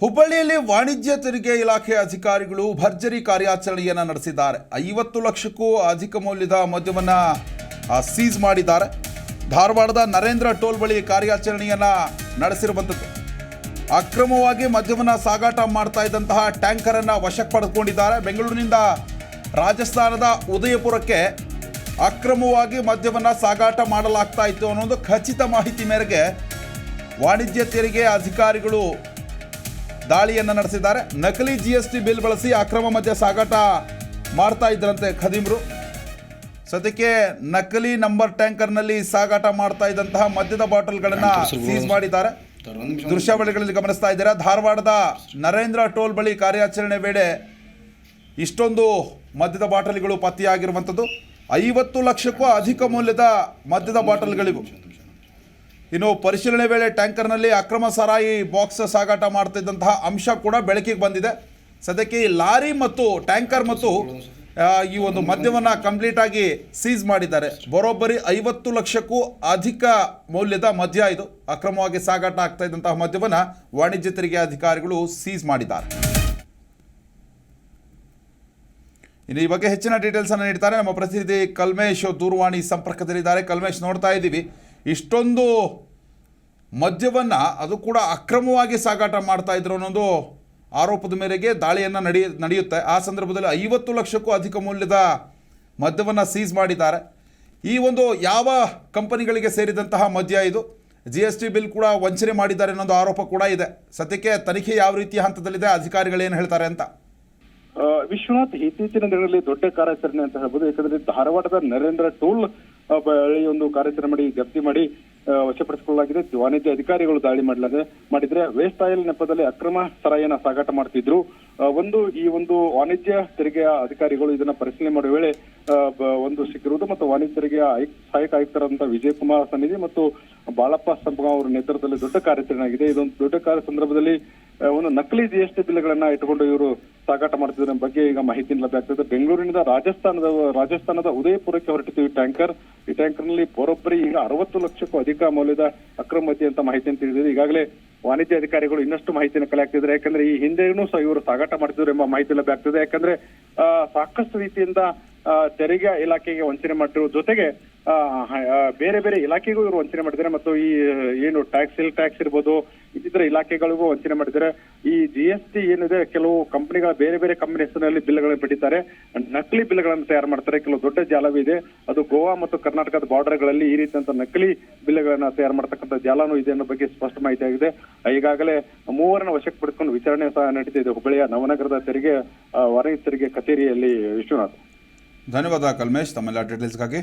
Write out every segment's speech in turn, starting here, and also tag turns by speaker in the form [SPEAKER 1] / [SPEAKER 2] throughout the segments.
[SPEAKER 1] ಹುಬ್ಬಳ್ಳಿಯಲ್ಲಿ ವಾಣಿಜ್ಯ ತೆರಿಗೆ ಇಲಾಖೆ ಅಧಿಕಾರಿಗಳು ಭರ್ಜರಿ ಕಾರ್ಯಾಚರಣೆಯನ್ನು ನಡೆಸಿದ್ದಾರೆ. ಐವತ್ತು ಲಕ್ಷಕ್ಕೂ ಅಧಿಕ ಮೌಲ್ಯದ ಮದ್ಯವನ್ನು ಸೀಸ್ ಮಾಡಿದ್ದಾರೆ. ಧಾರವಾಡದ ನರೇಂದ್ರ ಟೋಲ್ ಬಳಿ ಕಾರ್ಯಾಚರಣೆಯನ್ನು ನಡೆಸಿರುವಂಥದ್ದು. ಅಕ್ರಮವಾಗಿ ಮದ್ಯವನ್ನು ಸಾಗಾಟ ಮಾಡ್ತಾ ಇದ್ದಂತಹ ಟ್ಯಾಂಕರನ್ನು ವಶಕ್ಕೆ ಪಡೆದುಕೊಂಡಿದ್ದಾರೆ. ಬೆಂಗಳೂರಿನಿಂದ ರಾಜಸ್ಥಾನದ ಉದಯಪುರಕ್ಕೆ ಅಕ್ರಮವಾಗಿ ಮದ್ಯವನ್ನು ಸಾಗಾಟ ಮಾಡಲಾಗ್ತಾ ಇತ್ತು ಅನ್ನೋದು ಖಚಿತ ಮಾಹಿತಿ ಮೇರೆಗೆ ವಾಣಿಜ್ಯ ತೆರಿಗೆ ಅಧಿಕಾರಿಗಳು ದಾಳಿಯನ್ನು ನಡೆಸಿದ್ದಾರೆ. ನಕಲಿ ಜಿ ಎಸ್ ಟಿ ಬಿಲ್ ಬಳಸಿ ಅಕ್ರಮ ಮದ್ಯ ಸಾಗಾಟ ಮಾಡ್ತಾ ಇದ್ರಂತೆ ಖದೀಮ್ರು. ಸದ್ಯಕ್ಕೆ ನಕಲಿ ನಂಬರ್ ಟ್ಯಾಂಕರ್ನಲ್ಲಿ ಸಾಗಾಟ ಮಾಡ್ತಾ ಇದ್ದಂತಹ ಮದ್ಯದ ಬಾಟಲ್ಗಳನ್ನು ಸೀಸ್ ಮಾಡಿದ್ದಾರೆ. ದೃಶ್ಯಾವಳಿಗಳಲ್ಲಿ ಗಮನಿಸ್ತಾ ಇದ್ದೀರಾ? ಧಾರವಾಡದ ನರೇಂದ್ರ ಟೋಲ್ ಬಳಿ ಕಾರ್ಯಾಚರಣೆ ವೇಳೆ ಇಷ್ಟೊಂದು ಮದ್ಯದ ಬಾಟಲಿಗಳು ಪತ್ತೆಯಾಗಿರುವಂಥದ್ದು. ಐವತ್ತು ಲಕ್ಷಕ್ಕೂ ಅಧಿಕ ಮೌಲ್ಯದ ಮದ್ಯದ ಬಾಟಲ್ಗಳಿವು. ಇನ್ನು ಪರಿಶೀಲನೆ ವೇಳೆ ಟ್ಯಾಂಕರ್ನಲ್ಲಿ ಅಕ್ರಮ ಸಾರಾಯಿ ಬಾಕ್ಸ್ ಸಾಗಾಟ ಮಾಡ್ತಿದ್ದಂತಹ ಅಂಶ ಕೂಡ ಬೆಳಕಿಗೆ ಬಂದಿದೆ. ಸದ್ಯಕ್ಕೆ ಈ ಲಾರಿ ಮತ್ತು ಟ್ಯಾಂಕರ್ ಮತ್ತು ಈ ಒಂದು ಮದ್ಯವನ್ನು ಕಂಪ್ಲೀಟ್ ಆಗಿ ಸೀಸ್ ಮಾಡಿದ್ದಾರೆ. ಬರೋಬ್ಬರಿ ಐವತ್ತು ಲಕ್ಷಕ್ಕೂ ಅಧಿಕ ಮೌಲ್ಯದ ಮದ್ಯ ಇದು. ಅಕ್ರಮವಾಗಿ ಸಾಗಾಟ ಆಗ್ತಾ ಇದ್ದಂತಹ ಮದ್ಯವನ್ನು ವಾಣಿಜ್ಯ ತೆರಿಗೆ ಅಧಿಕಾರಿಗಳು ಸೀಸ್ ಮಾಡಿದ್ದಾರೆ. ಇನ್ನು ಈ ಬಗ್ಗೆ ಹೆಚ್ಚಿನ ಡೀಟೇಲ್ಸ್ ಅನ್ನು ನೀಡ್ತಾರೆ. ನಮ್ಮ ಪ್ರತಿನಿಧಿ ಕಲ್ಮೇಶ್ ದೂರವಾಣಿ ಸಂಪರ್ಕದಲ್ಲಿದ್ದಾರೆ. ಕಲ್ಮೇಶ್, ನೋಡ್ತಾ ಇದ್ದೀವಿ. ಇಷ್ಟೊಂದು ಮದ್ಯವನ್ನು ಅದು ಕೂಡ ಅಕ್ರಮವಾಗಿ ಸಾಗಾಟ ಮಾಡ್ತಾ ಇದ್ರು ಅನ್ನೋದು ಆರೋಪದ ಮೇರೆಗೆ ದಾಳಿಯನ್ನು ನಡೆಯ ನಡೆಯುತ್ತೆ. ಆ ಸಂದರ್ಭದಲ್ಲಿ ಐವತ್ತು ಲಕ್ಷಕ್ಕೂ ಅಧಿಕ ಮೌಲ್ಯದ ಮದ್ಯವನ್ನು ಸೀಸ್ ಮಾಡಿದ್ದಾರೆ. ಈ ಒಂದು ಯಾವ ಕಂಪನಿಗಳಿಗೆ ಸೇರಿದಂತಹ ಮದ್ಯ ಇದು? ಜಿ ಎಸ್ ಟಿ ಬಿಲ್ ಕೂಡ ವಂಚನೆ ಮಾಡಿದ್ದಾರೆ ಅನ್ನೋದು ಆರೋಪ ಕೂಡ ಇದೆ. ಸದ್ಯಕ್ಕೆ ತನಿಖೆ ಯಾವ ರೀತಿಯ ಹಂತದಲ್ಲಿದೆ? ಅಧಿಕಾರಿಗಳು ಏನು ಹೇಳ್ತಾರೆ ಅಂತ?
[SPEAKER 2] ವಿಶ್ವನಾಥ್, ಇತ್ತೀಚಿನ ದಿನಗಳಲ್ಲಿ ದೊಡ್ಡ ಕಾರ್ಯಾಚರಣೆ ಅಂತ ಹೇಳ್ಬೋದು. ಯಾಕಂದ್ರೆ ಧಾರವಾಡದ ನರೇಂದ್ರ ಟೋಲ್ ಬಳಿ ಒಂದು ಕಾರ್ಯಾಚರಣೆ ಮಾಡಿ, ಜಪ್ತಿ ಮಾಡಿ ವಶಪಡಿಸಿಕೊಳ್ಳಲಾಗಿದೆ. ವಾಣಿಜ್ಯ ಅಧಿಕಾರಿಗಳು ದಾಳಿ ಮಾಡಲಾಗಿದೆ ಮಾಡಿದ್ರೆ ವೇಸ್ಟ್ ಆಯಿಲ್ ನೆಪದಲ್ಲಿ ಅಕ್ರಮ ಸರಾಯನ ಸಾಗಾಟ ಮಾಡ್ತಿದ್ರು. ಒಂದು ಈ ಒಂದು ವಾಣಿಜ್ಯ ತೆರಿಗೆಯ ಅಧಿಕಾರಿಗಳು ಇದನ್ನ ಪರಿಶೀಲನೆ ಮಾಡುವ ವೇಳೆ ಒಂದು ಸಿಕ್ಕಿರುವುದು ಮತ್ತು ವಾಣಿಜ್ಯ ಆಯುಕ್- ಸಹಾಯಕ ಆಯುಕ್ತರಾದಂತಹ ವಿಜಯ್ ಕುಮಾರ್ ಸನ್ನಿಧಿ ಮತ್ತು ಬಾಳಪ್ಪ ಸಂಪಗ ಅವರ ನೇತೃತ್ವದಲ್ಲಿ ದೊಡ್ಡ ಕಾರ್ಯಾಚರಣೆ ಆಗಿದೆ ಇದೊಂದು ದೊಡ್ಡ ಕಾರ್ಯ ಸಂದರ್ಭದಲ್ಲಿ ಒಂದು ನಕಲಿ ಜಿಎಸ್ಟಿ ಬಿಲ್ಗಳನ್ನ ಇಟ್ಟುಕೊಂಡು ಇವರು ಸಾಗಾಟ ಮಾಡ್ತಿದ್ದಾರೆ. ಬಗ್ಗೆ ಈಗ ಮಾಹಿತಿ ಲಭ್ಯ ಆಗ್ತದೆ ಬೆಂಗಳೂರಿನಿಂದ ರಾಜಸ್ಥಾನದ ರಾಜಸ್ಥಾನದ ಉದಯಪುರಕ್ಕೆ ಹೊರಟಿತು ಈ ಟ್ಯಾಂಕರ್ ಈ ಟ್ಯಾಂಕರ್ನಲ್ಲಿ ಬರೋಬ್ಬರಿ ಈಗ ಅರವತ್ತು ಲಕ್ಷಕ್ಕೂ ಅಧಿಕ ಮೌಲ್ಯದ ಅಕ್ರಮ ಮದ್ಯ ಅಂತ ಮಾಹಿತಿಯನ್ನು ತಿಳಿದಿದೆ. ಈಗಾಗಲೇ ವಾಣಿಜ್ಯ ಅಧಿಕಾರಿಗಳು ಇನ್ನಷ್ಟು ಮಾಹಿತಿಯನ್ನು ಕಲೆ ಹಾಕ್ತಿದ್ದಾರೆ ಯಾಕಂದ್ರೆ ಈ ಹಿಂದೆನೂ ಸಹ ಇವರು ಸಾಗಾಟ ಮಾಡ್ತಿದ್ರು ಎಂಬ ಮಾಹಿತಿ ಲಭ್ಯ ಆಗ್ತದೆ ಯಾಕಂದ್ರೆ ಸಾಕಷ್ಟು ರೀತಿಯಿಂದ ತೆರಿಗೆ ಇಲಾಖೆಗೆ ವಂಚನೆ ಮಾಡಿರುವ ಜೊತೆಗೆ ಬೇರೆ ಬೇರೆ ಇಲಾಖೆಗೂ ಇವರು ವಂಚನೆ ಮಾಡಿದ್ದಾರೆ. ಮತ್ತು ಈ, ಏನು ಟ್ಯಾಕ್ಸ್ ಇಲ್ ಟ್ಯಾಕ್ಸ್ ಇರ್ಬೋದು ಇತರ ಇಲಾಖೆಗಳಿಗೂ ವಂಚನೆ ಮಾಡಿದ್ದಾರೆ. ಈ ಜಿ ಎಸ್ ಟಿ ಏನಿದೆ, ಕೆಲವು ಕಂಪನಿಗಳ ಬೇರೆ ಬೇರೆ ಕಂಪನಿ ಹೆಸರಿನಲ್ಲಿ ಬಿಲ್ಗಳನ್ನು ಬಿಟ್ಟಿದ್ದಾರೆ. ನಕಲಿ ಬಿಲ್ಗಳನ್ನು ತಯಾರು ಮಾಡ್ತಾರೆ. ಕೆಲವು ದೊಡ್ಡ ಜಾಲವಿದೆ ಅದು ಗೋವಾ ಮತ್ತು ಕರ್ನಾಟಕದ ಬಾರ್ಡರ್ಗಳಲ್ಲಿ ಈ ರೀತಿಯಂತ ನಕಲಿ ಬಿಲ್ಗಳನ್ನ ತಯಾರು ಮಾಡ್ತಕ್ಕಂಥ ಜಾಲನೂ ಇದೆ ಅನ್ನೋ ಬಗ್ಗೆ ಸ್ಪಷ್ಟ ಮಾಹಿತಿ ಆಗಿದೆ. ಈಗಾಗಲೇ ಮೂವರನ್ನ ವಶಕ್ಕೆ ಪಡೆದುಕೊಂಡು ವಿಚಾರಣೆ ಸಹ ನಡೀತಿದೆ ಹುಬ್ಬಳ್ಳಿಯ ನವನಗರದ ತೆರಿಗೆ ವರೈ ತೆರಿಗೆ ಕಚೇರಿಯಲ್ಲಿ ವಿಶ್ವನಾಥ್.
[SPEAKER 1] ಧನ್ಯವಾದ ಕಲ್ಮೇಶ್. ತಮ್ಮೆಲ್ಲ ಡೀಟೇಲ್ಸ್ಗಾಗಿ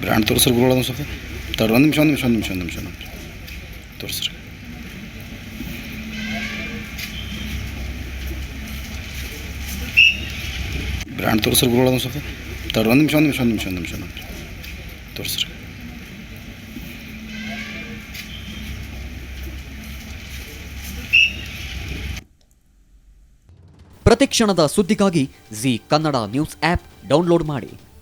[SPEAKER 3] ಬ್ರ್ಯಾಂಡ್ ತೋರಿಸ್ರಿ ಗುರುಗಳು ಸ್ವಲ್ಪ. ತಡ ಒಂದು ನಿಮಿಷ ಒಂದು ನಿಮಿಷ ಒಂದು ನಿಮಿಷ ಒಂದು ನಿಮಿಷ ಒಂದು ನಿಮಿಷ. ತೋರಿಸ್ರಿ. ಬ್ರ್ಯಾಂಡ್ ತೋರಿಸ್ರಿ ಗುರುಗಳು ಸ್ವಲ್ಪ. ತಡ ಒಂದು ನಿಮಿಷ ಒಂದು ನಿಮಿಷ ಒಂದು ನಿಮಿಷ ಒಂದು ನಿಮಿಷ ನಿಮಿಷ. ತೋರಿಸ್ರಿ.
[SPEAKER 4] ಪ್ರತಿಕ್ಷಣದ ಸುದ್ದಿಗಾಗಿ Zee Kannada news app download ಮಾಡಿ.